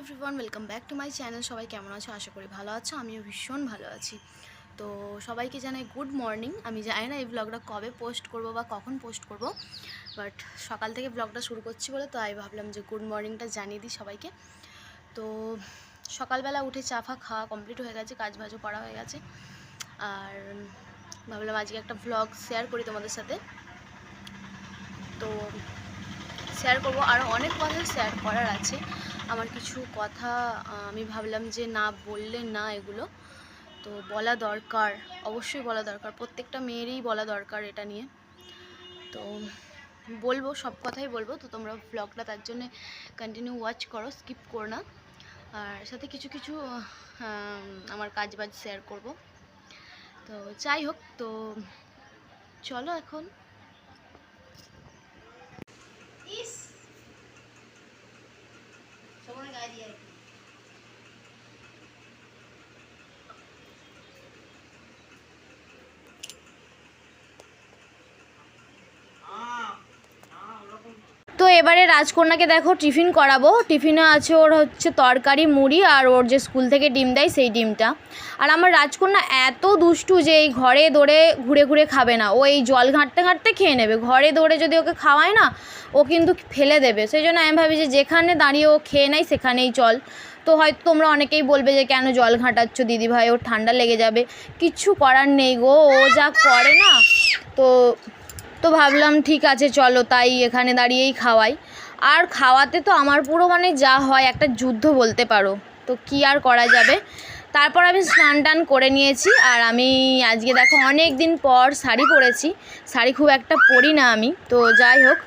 Everyone welcome back to my channel সবাই কেমন আছো? আশা করি ভালো আছো। আমিও ভীষণ ভালো আছি। তো সবাইকে জানাই গুড মর্নিং আমি জানি না এই ব্লগটা কবে পোস্ট করব বা কখন পোস্ট করব বাট সকাল থেকে ব্লগটা শুরু করছি বলে তো আমি ভাবলাম যে গুড মর্নিংটা জানিয়ে দিই সবাইকে। তো সকালবেলা উঠে চা ফা খাওয়া কমপ্লিট হয়ে গেছে কাজ বাজও করা হয়ে গেছে। আর ভাবলাম আজকে একটা ভ্লগ শেয়ার করি তোমাদের সাথে। তো শেয়ার করব। আরও অনেক কথা শেয়ার করার আছে। আমার কিছু কথা আমি ভাবলাম যে না বললে না এগুলো। তো বলা দরকার, অবশ্যই বলা দরকার। প্রত্যেকটা মেয়েরই বলা দরকার এটা নিয়ে। তো বলব, সব কথাই বলব। তো তোমরা ব্লগটা তার জন্য কন্টিনিউ ওয়াচ করো স্কিপ করো না। আর সাথে কিছু কিছু আমার কাজ বাজ শেয়ার করব। তো যাই হোক, তো চলো এখন। সবার গায়ে দিয়ে তো এবারে রাজকন্যাকে দেখো টিফিন করাবো। টিফিনে আছে ওর হচ্ছে তরকারি, মুড়ি আর ওর যে স্কুল থেকে ডিম দেয় সেই ডিমটা। আর আমার রাজকন্যা এত দুষ্টু যে এই ঘরে দৌড়ে ঘুরে ঘুরে খাবে না। ও এই জল ঘাঁটতে ঘাঁটতে খেয়ে নেবে। ঘরে দৌড়ে যদি ওকে খাওয়ায় না, ও কিন্তু ফেলে দেবে। সেই জন্য আমি ভাবি যে যেখানে দাঁড়িয়ে ও খেয়ে নেয়, সেখানেই চল। তো হয়তো তোমরা অনেকেই বলবে যে কেন জল ঘাঁটাচ্ছ দিদিভাই ওর ঠান্ডা লেগে যাবে। কিচ্ছু করার নেই গো। ও যা করে না, তো তো ভাবলাম, ঠিক আছে, চলো, তাই এখানে দাঁড়িয়েই খাওয়াই। আর খাওয়াতে তো আমার পুরো মানে যা হয়, একটা যুদ্ধ বলতে পারো। তো কি আর করা যাবে? তারপর আমি স্নান টান করে নিয়েছি, আর আমি আজকে দেখো অনেক দিন পর শাড়ি পরেছি। শাড়ি খুব একটা পরি না আমি, তো যাই হোক।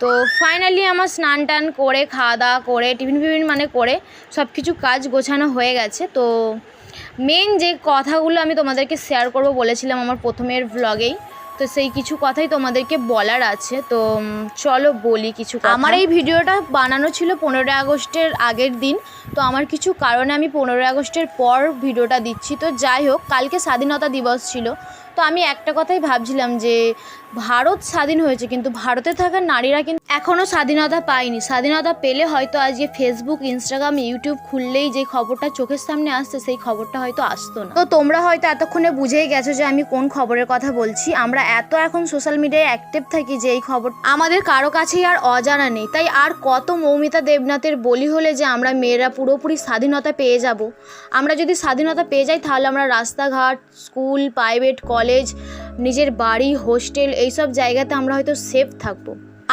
তো ফাইনালি আমার স্নান টান করে, খাওয়া দাওয়া করে, টিফিন ফিফিন মানে করে সব কিছু কাজ গোছানো হয়ে গেছে। তো মেন যে কথাগুলো আমি তোমাদেরকে শেয়ার করব বলেছিলাম আমার প্রথমের ভ্লগেই তো সেই কিছু কথাই তোমাদেরকে বলার আছে। তো চলো বলি কিছু আমার এই ভিডিওটা বানানো ছিল পনেরোই আগস্টের আগের দিন। তো আমার কিছু কারণে আমি পনেরোই আগস্টের পর ভিডিওটা দিচ্ছি। তো যাই হোক, কালকে স্বাধীনতা দিবস ছিল। তো আমি একটা কথাই ভাবছিলাম যে ভারত স্বাধীন হয়েছে, কিন্তু ভারতে থাকা নারীরা কিন্তু এখনও স্বাধীনতা পায়নি। স্বাধীনতা পেলে হয়তো আজকে ফেসবুক ইনস্টাগ্রাম ইউটিউব খুললেই যে খবরটা চোখের সামনে আসছে, সেই খবরটা হয়তো আসতো না। তো তোমরা হয়তো এতক্ষণে বুঝেই গেছো যে আমি কোন খবরের কথা বলছি। আমরা এত এখন সোশ্যাল মিডিয়ায় অ্যাক্টিভ থাকি যে এই খবর আমাদের কারও কাছেই আর অজানা নেই। তাই আর কত মৌমিতা দেবনাথের বলি হলে যে আমরা মেয়েরা পুরোপুরি স্বাধীনতা পেয়ে যাব? আমরা যদি স্বাধীনতা পেয়ে যাই, তাহলে আমরা রাস্তাঘাট, স্কুল প্রাইভেট কলেজ নিজের বাড়ি, হোস্টেল, এইসব জায়গাতে আমরা হয়তো সেফ থাকব।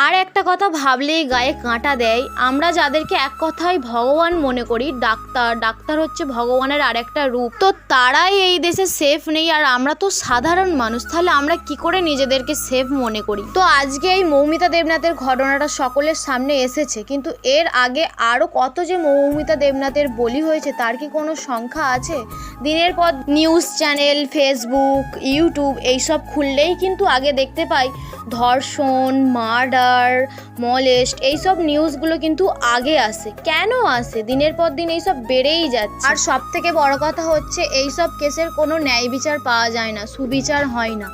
আর একটা কথা ভাবলেই গায়ে কাঁটা দেয়, আমরা যাদেরকে এক কথায় ভগবান মনে করি, ডাক্তার ডাক্তার হচ্ছে ভগবানের আর একটা রূপ। তো তারাই এই দেশে সেফ নেই, আর আমরা তো সাধারণ মানুষ, তাহলে আমরা কি করে নিজেদেরকে সেফ মনে করি? তো আজকে এই মৌমিতা দেবনাথের ঘটনাটা সকলের সামনে এসেছে, কিন্তু এর আগে আরও কত যে মৌমিতা দেবনাথের বলি হয়েছে, তার কি কোনো সংখ্যা আছে? দিনের পর নিউজ চ্যানেল ফেসবুক ইউটিউব এইসব খুললেই কিন্তু আগে দেখতে পাই ধর্ষণ, মার্ডার, মলেস্ট এইসব নিউজগুলো কিন্তু আগে আসে। কেন আসে? দিনের পর দিন এইসব বেড়েই যাচ্ছে। আর সব থেকে বড় কথা হচ্ছে, এইসব কেসের কোনো ন্যায় বিচার পাওয়া যায় না, সুবিচার হয় না।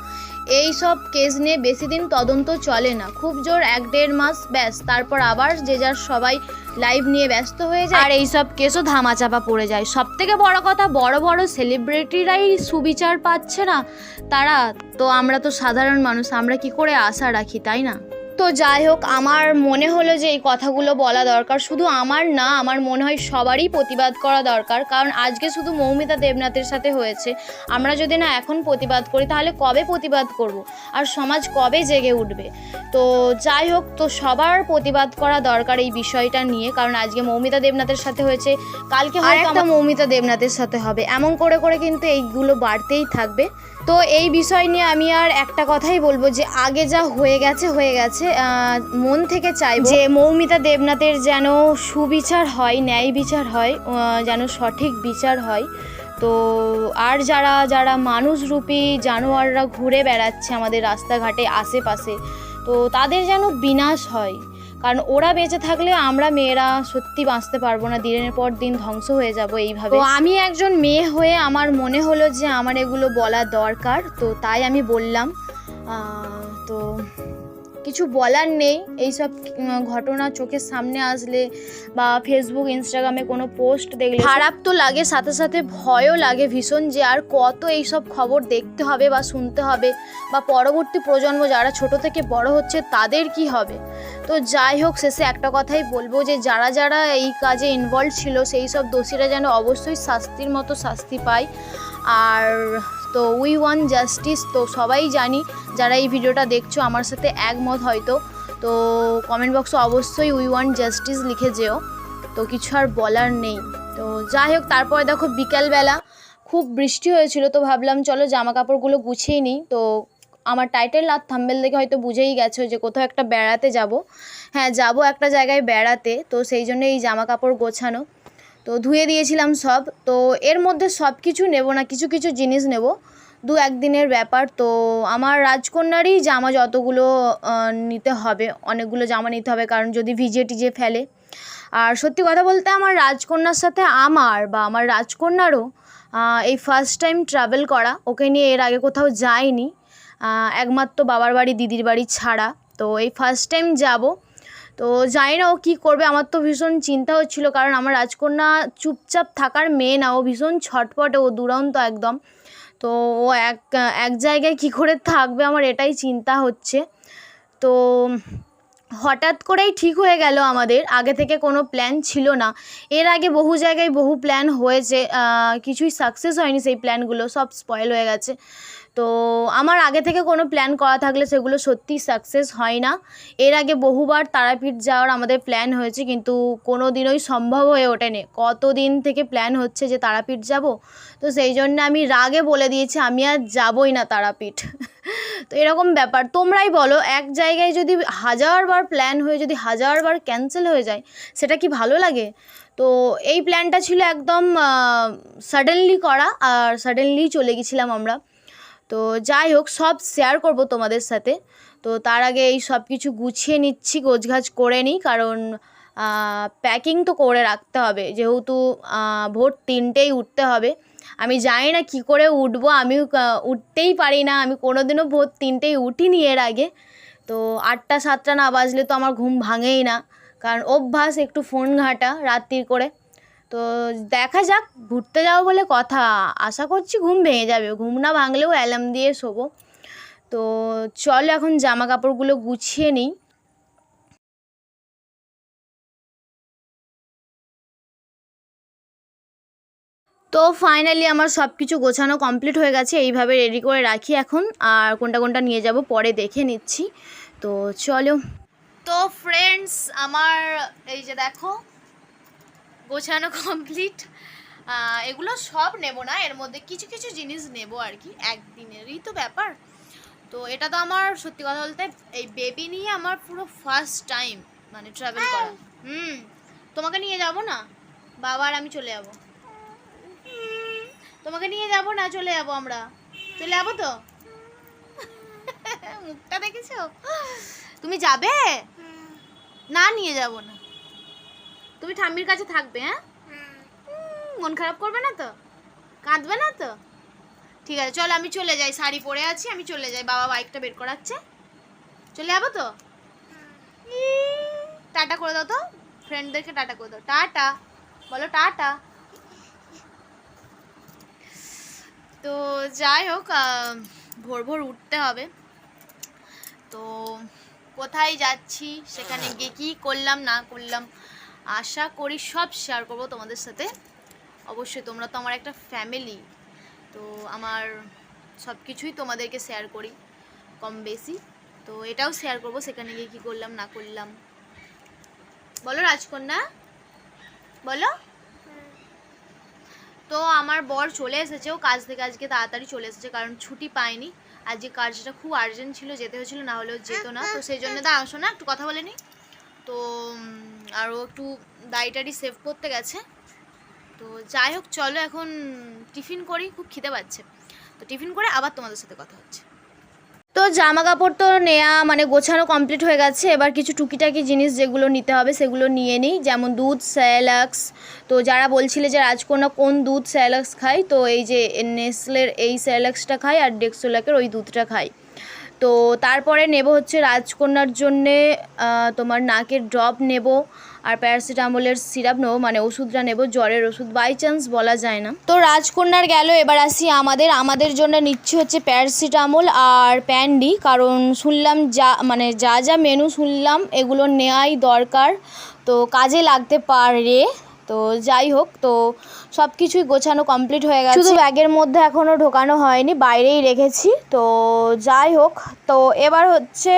এই সব কেস নিয়ে বেশি দিন তদন্ত চলে না। খুব জোর এক দেড় মাস ব্যাস, তারপর আবার যে যার সবাই লাইভ নিয়ে ব্যস্ত হয়ে যায়। আর এই সব কেসও ধামাচাপা পড়ে যায়। সব থেকে বড় কথা, বড় বড় সেলিব্রিটিরাই সুবিচার পাচ্ছে না তারা। তো আমরা তো সাধারণ মানুষ, আমরা কি করে আশা রাখি, তাই না? তো যাই হোক আমার মনে হলো যে এই কথাগুলো বলা দরকার। শুধু আমার না আমার মনে হয় সবারই প্রতিবাদ করা দরকার। কারণ আজকে শুধু মৌমিতা দেবনাথের সাথে হয়েছে। আমরা যদি না এখন প্রতিবাদ করি তাহলে কবে প্রতিবাদ করব? আর সমাজ কবে জেগে উঠবে? তো যাই হোক তো সবার প্রতিবাদ করা দরকার এই বিষয়টা নিয়ে। কারণ আজকে মৌমিতা দেবনাথের সাথে হয়েছে। কালকে হয়তো মৌমিতা দেবনাথের সাথে হবে। এমন করে করে কিন্তু এইগুলো বাড়তেই থাকবে। তো এই বিষয় নিয়ে আমি আর একটা কথাই বলব যে আগে যা হয়ে গেছে হয়ে গেছে মন থেকে চাই যে মৌমিতা দেবনাথের যেন সুবিচার হয় ন্যায় বিচার হয় যেন সঠিক বিচার হয়। তো আর যারা যারা মানুষরূপী জানোয়াররা ঘুরে বেড়াচ্ছে আমাদের রাস্তাঘাটে আশেপাশে তো তাদের যেন বিনাশ হয়। কারণ ওরা বেঁচে থাকলে আমরা মেয়েরা সত্যি বাঁচতে পারব না, দিনের পর দিন ধ্বংস হয়ে যাব এইভাবে। তো আমি একজন মেয়ে হয়ে আমার মনে হলো যে আমার এগুলো বলা দরকার, তো তাই আমি বললাম। তো কিছু বলার নেই, এইসব ঘটনা চোখের সামনে আসলে বা ফেসবুক ইনস্টাগ্রামে কোনো পোস্ট দেখলে খারাপ তো লাগে, সাথে সাথে ভয়ও লাগে ভীষণ যে আর কত এইসব খবর দেখতে হবে বা শুনতে হবে বা পরবর্তী প্রজন্ম যারা ছোট থেকে বড় হচ্ছে তাদের কি হবে? তো যাই হোক, শেষে একটা কথাই বলব যে, যারা যারা এই কাজে ইনভলভ ছিল, সেই সব দোষীরা যেন অবশ্যই শাস্তির মতো শাস্তি পায়। আর তো উই ওয়ান জাস্টিস তো সবাই জানি, যারা এই ভিডিওটা দেখছ, আমার সাথে একমত হয়তো। তো কমেন্ট বক্সে অবশ্যই উই ওয়ান জাস্টিস লিখে যেও। তো কিছু আর বলার নেই। তো যাই হোক, তারপরে দেখো বিকালবেলা খুব বৃষ্টি হয়েছিল, তো ভাবলাম চলো জামা কাপড়গুলো গুছিয়ে নিই। তো আমার টাইটেল আর থাম্বেল দেখে হয়তো বুঝেই গেছো যে কোথাও একটা বেড়াতে যাব। হ্যাঁ যাব একটা জায়গায় বেড়াতে তো সেই জন্য এই জামা কাপড় গোছানো। তো ধুয়ে দিয়েছিলাম সব তো এর মধ্যে সব কিছু নেব না কিছু কিছু জিনিস নেব। দু একদিনের ব্যাপার তো আমার রাজকন্যারই জামা যতগুলো নিতে হবে অনেকগুলো জামা নিতে হবে কারণ যদি ভিজে টিজে ফেলে। আর সত্যি কথা বলতে আমার রাজকন্যার সাথে আমার বা আমার রাজকন্যারও এই ফার্স্ট টাইম ট্রাভেল করা ওকে নিয়ে এর আগে কোথাও আহ, একমাত্র বাবার বাড়ি, দিদির বাড়ি ছাড়া। তো এই ফার্স্ট টাইম যাব। তো জানি না ও কী করবে, আমার তো ভীষণ চিন্তা হচ্ছিল, কারণ আমার রাজকন্যা চুপচাপ থাকার মেয়ে না, ও ভীষণ ছটপটে, ও দুরন্ত একদম। তো ও এক এক জায়গায় কী করে থাকবে আমার এটাই চিন্তা হচ্ছে। তো হঠাৎ করেই ঠিক হয়ে গেল আমাদের, আগে থেকে কোনো প্ল্যান ছিল না। এর আগে বহু জায়গায় বহু প্ল্যান হয়েছে কিছুই সাকসেস হয়নি সেই প্ল্যানগুলো সব স্পয়েল হয়ে গেছে। তো আমার আগে থেকে কোনো প্ল্যান করা থাকলে সেগুলো সত্যিই সাকসেস হয় না। এর আগে বহুবার তারাপীঠ যাওয়ার আমাদের প্ল্যান হয়েছে, কিন্তু কোনো দিনই সম্ভব হয়ে ওঠেনি। কতদিন থেকে প্ল্যান হচ্ছে যে তারাপীঠ যাব? তো সেই জন্য আমি রাগে বলে দিয়েছি, আমি আর যাবই না তারাপীঠ। তো এরকম ব্যাপার। তোমরাই বলো, এক জায়গায় যদি হাজারবার প্ল্যান হয়ে যদি হাজারবার ক্যান্সেল হয়ে যায়, সেটা কি ভালো লাগে? তো এই প্ল্যানটা ছিল একদম সাডেনলি করা, আর সাডেনলি চলে গেছিলাম আমরা। তো যাই হোক সব শেয়ার করব তোমাদের সাথে। তো তার আগে এই সব কিছু গুছিয়ে নিচ্ছি গোছগাছ করে নিই কারণ প্যাকিং তো করে রাখতে হবে। যেহেতু ভোর তিনটেই উঠতে হবে। আমি জানি না কী করে উঠবো আহ, উঠতেই পারি না। আমি কোনোদিনও ভোর তিনটেই উঠিনি এর আগে। তো আটটা সাতটা না বাজলে তো আমার ঘুম ভাঙেই না। কারণ অভ্যাস একটু ফোন ঘাঁটা রাত্রির করে। তো দেখা যাক, ঘুরতে যাব বলে কথা। আশা করছি ঘুম ভেঙে যাবে। ঘুম না ভাঙলেও অ্যালার্ম দিয়ে শোবো। তো চলো এখন জামা কাপড়গুলো গুছিয়ে নিই। তো ফাইনালি আমার সব কিছু গোছানো কমপ্লিট হয়ে গেছে। এইভাবে রেডি করে রাখি এখন। আর কোনটা কোনটা নিয়ে যাব পরে দেখে নিচ্ছি। তো চলো। তো ফ্রেন্ডস আমার এই যে দেখো গোছানো কমপ্লিট এগুলো সব নেব না এর মধ্যে কিছু কিছু জিনিস নেব আর কি একদিনেরই তো ব্যাপার। তো এটা তো আমার সত্যি কথা বলতে এই বেবি নিয়ে আমার পুরো ফার্স্ট টাইম মানে ট্রাভেল করা। হুম তোমাকে নিয়ে যাব না? বাবা আর আমি চলে যাব। তোমাকে নিয়ে যাব না চলে যাব আমরা? চলে যাব তো? মুখটা দেখেছ? তুমি যাবে? না নিয়ে যাব না। তুমি ঠাম্মির কাছে থাকবে হ্যাঁ? মন খারাপ করবে না তো? কাঁদবে না তো? ঠিক আছে, চল আমি চলে যাই, শাড়ি পরে আছি, আমি চলে যাই, বাবা বাইকটা বের করাচ্ছে। চলে যাব তো? টাটা করে দাও তো ফ্রেন্ডদেরকে টাটা করে দাও। টাটা, বলো টাটা। তো যাই হোক ভোর ভোর উঠতে হবে। তো কোথায় যাচ্ছি, সেখানে গিয়ে কী করলাম, না করলাম? আশা করি সব শেয়ার করব তোমাদের সাথে। অবশ্যই তোমরা তো আমার একটা ফ্যামিলি তো আমার সব কিছুই তোমাদেরকে শেয়ার করি কম বেশি। তো এটাও শেয়ার করব সেখানে গিয়ে কী করলাম না করলাম। বলো রাজকন্যা বলো। তো আমার বর চলে এসেছে ও কাজ থেকে আজকে তাড়াতাড়ি চলে এসেছে কারণ ছুটি পায়নি আজকে কাজটা খুব আর্জেন্ট ছিল যেতে হয়েছিল না হলেও যেত না। তো সেই জন্য দা আসো না একটু কথা বলে নি। তো আরও একটু দাড়িটাড়ি সেভ করতে গেছে। তো যাই হোক, চলো এখন টিফিন করি, খুব খিদে পাচ্ছে। তো টিফিন করে আবার তোমাদের সাথে কথা হচ্ছে। তো জামা কাপড় তো নেওয়া মানে গোছানো কমপ্লিট হয়ে গেছে। এবার কিছু টুকিটাকি জিনিস যেগুলো নিতে হবে, সেগুলো নিয়ে নিই। যেমন দুধ, স্যালাক্স। তো যারা বলছিলে যে রাজকন্যা কোন দুধ, স্যালাক্স খায় তো এই যে নেসলের এই স্যালাক্সটা খায় আর ডেক্সোলাকের ওই দুধটা খায় তো তারপরে নেব হচ্ছে রাজকন্যার জন্যে তোমার নাকের ড্রপ নেব আর প্যারাসিটামলের সিরাপ নেব মানে ওষুধটা নেব, জ্বরের ওষুধ বাই চান্স বলা যায় না। তো রাজকন্যার গেল, এবার আসি আমাদের। আমাদের জন্য নিচ্ছি হচ্ছে প্যারাসিটামল আর প্যান্ডি, কারণ শুনলাম যা মানে যা যা মেনু শুনলাম, এগুলো নেওয়াই দরকার। তো কাজে লাগতে পারে। তো যাই হোক তো সব কিছুই গোছানো কমপ্লিট হয়ে গেছে। শুধু ব্যাগের মধ্যে এখনও ঢোকানো হয়নি বাইরেই রেখেছি। তো যাই হোক তো এবার হচ্ছে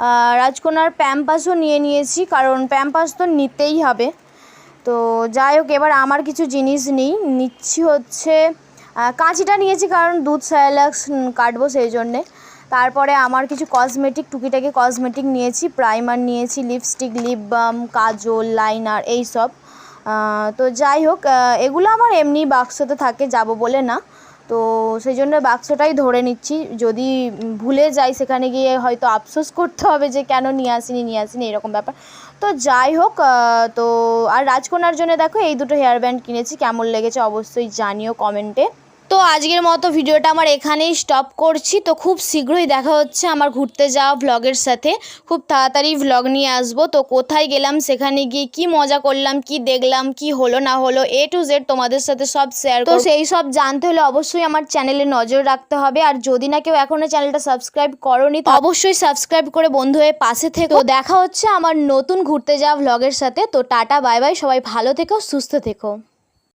আহ, রাজকন্যার প্যাম্পাসও নিয়ে নিয়েছি কারণ প্যাম্পাস তো নিতেই হবে। তো যাই হোক এবার আমার কিছু জিনিস নেই নিচ্ছি হচ্ছে কাঁচিটা নিয়েছি কারণ দুধ স্যালাক্স কাটবো সেই জন্যে। তারপরে আমার কিছু কসমেটিক টুকিটাকি কসমেটিক নিয়েছি প্রাইমার নিয়েছি লিপস্টিক লিপ বাম কাজল লাইনার এই সব। তো যাই হোক এগুলো আমার এমনি বাক্সতে থাকে, যাব বলে না। তো সেই জন্য বাক্সটাই ধরে নিচ্ছি। যদি ভুলে যাই, সেখানে গিয়ে হয়তো আফসোস করতে হবে যে, কেন নিয়ে আসিনি নিয়ে আসিনি, এরকম ব্যাপার। তো যাই হোক তো আর রাজকন্যার জন্য দেখো, এই দুটো হেয়ার ব্যান্ড কিনেছি। কেমন লেগেছে অবশ্যই জানিও কমেন্টে তো আজকের মতো ভিডিওটা আমার এখানেই স্টপ করছি। তো খুব শীঘ্রই দেখা হচ্ছে আমার ঘুরতে যাওয়া ভ্লগের সাথে। খুব তাড়াতাড়ি ভ্লগ নিয়ে আসব। তো কোথায় গেলাম সেখানে গিয়ে কি মজা করলাম কি দেখলাম কি হলো না হলো এ টু জেড তোমাদের সাথে সব শেয়ার তো সেই সব জানতে হলে অবশ্যই আমার চ্যানেলে নজর রাখতে হবে। আর যদি না কেউ এখনও চ্যানেলটা সাবস্ক্রাইব করনি তো অবশ্যই সাবস্ক্রাইব করে বন্ধু হয়ে পাশে থেকো। দেখা হচ্ছে আমার নতুন ঘুরতে যাওয়া ভ্লগের সাথে। তো টাটা বাই বাই সবাই ভালো থেকো সুস্থ থেকো।